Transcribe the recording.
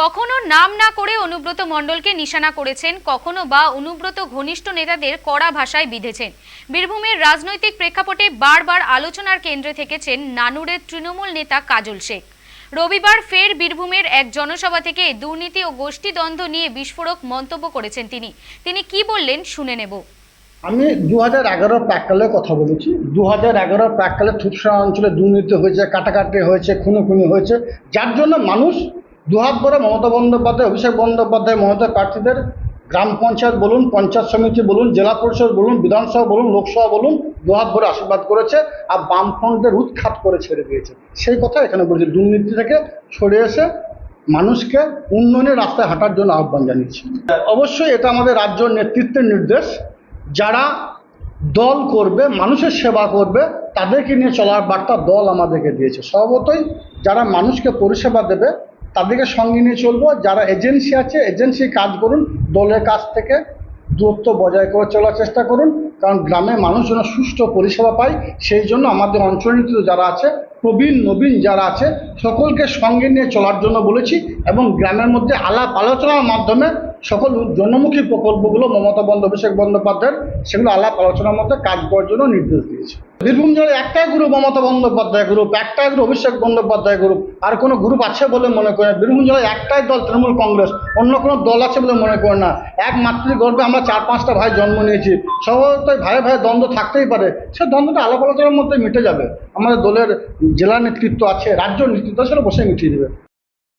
কখনো নাম না করে অনুব্রত মণ্ডলকে নিশানা করেছেন, কখনো বা অনুব্রত ঘনিষ্ঠ নেতাদের কড়া ভাষায় বিঁধেছেন। বীরভূমের রাজনৈতিক প্রেক্ষাপটে বারবার আলোচনার কেন্দ্রে থেকেছেন নানুরের তৃণমূল নেতা কাজল শেখ। রবিবার ফের বীরভূমের এক জনসভা থেকে দুর্নীতি ও গোষ্ঠীদ্বন্দ্ব নিয়ে বিস্ফোরক মন্তব্য করেছেন তিনি। তিনি কি বললেন শুনে নেব। আমি দু হাজার এগারোর প্রাককালে কথা বলেছি। দু হাজার এগারোর প্রাককালে থুপসা অঞ্চলে দুর্নীতি হয়েছে, কাটাকাটি হয়েছে, খুনোখুনি হয়েছে। যার জন্য মানুষ দুহাত ভরে মমতা বন্দ্যোপাধ্যায়, অভিষেক বন্দ্যোপাধ্যায় মমতা প্রার্থীদের গ্রাম পঞ্চায়েত বলুন, পঞ্চায়েত সমিতি বলুন, জেলা পরিষদ বলুন, বিধানসভা বলুন, লোকসভা বলুন, দুহাত ভরে আশীর্বাদ করেছে আর বামফ্রন্টের উৎখাত করে ছেড়ে দিয়েছে। সেই কথা এখানে বলছি, দুর্নীতি থেকে সরে এসে মানুষকে উন্নয়নের রাস্তায় হাঁটার জন্য আহ্বান জানিয়েছি। অবশ্যই এটা আমাদের রাজ্য নেতৃত্বের নির্দেশ। যারা দল করবে, মানুষের সেবা করবে, তাদেরকে নিয়ে চলার বার্তা দল আমাদেরকে দিয়েছে। স্বভাবতই যারা মানুষকে পরিষেবা দেবে তাদেরকে সঙ্গে নিয়ে চলবো। যারা এজেন্সি আছে, এজেন্সি কাজ করুন, দলের কাছ থেকে দূরত্ব বজায় করে চলার চেষ্টা করুন। কারণ গ্রামে মানুষ যেন সুষ্ঠু পরিষেবা পায়, সেই জন্য আমাদের অঞ্চলনীতিতে যারা আছে, প্রবীণ, নবীন যারা আছে, সকলকে সঙ্গে নিয়ে চলার জন্য বলেছি এবং গ্রামের মধ্যে আলাপ আলোচনার মাধ্যমে সকল জনমুখী প্রকল্পগুলো মমতা বন্দ অভিষেক বন্দ্যোপাধ্যায়ের, সেগুলো আলাপ আলোচনার মধ্যে কাজ করার জন্য নির্দেশ দিয়েছে। বীরভূম জেলায় একটাই গ্রুপ মমতা বন্দ্যোপাধ্যায় গ্রুপ একটাই গ্রুপ অভিষেক বন্দ্যোপাধ্যায় গ্রুপ আর কোনো গ্রুপ আছে বলে মনে করেন? না। বীরভূম জেলায় একটাই দল তৃণমূল কংগ্রেস, অন্য কোনো দল আছে বলে মনে করে না। এক মাতৃগর্ভে আমরা চার পাঁচটা ভাই জন্ম নিয়েছি। স্বভাবতই ভাই ভাই দ্বন্দ্ব থাকতেই পারে। সে দ্বন্দ্বটা আলাপ আলোচনার মধ্যে মিটে যাবে। আমাদের দলের জেলা নেতৃত্ব আছে, রাজ্য নেতৃত্ব সেটা বসে মিটিয়ে দেবে।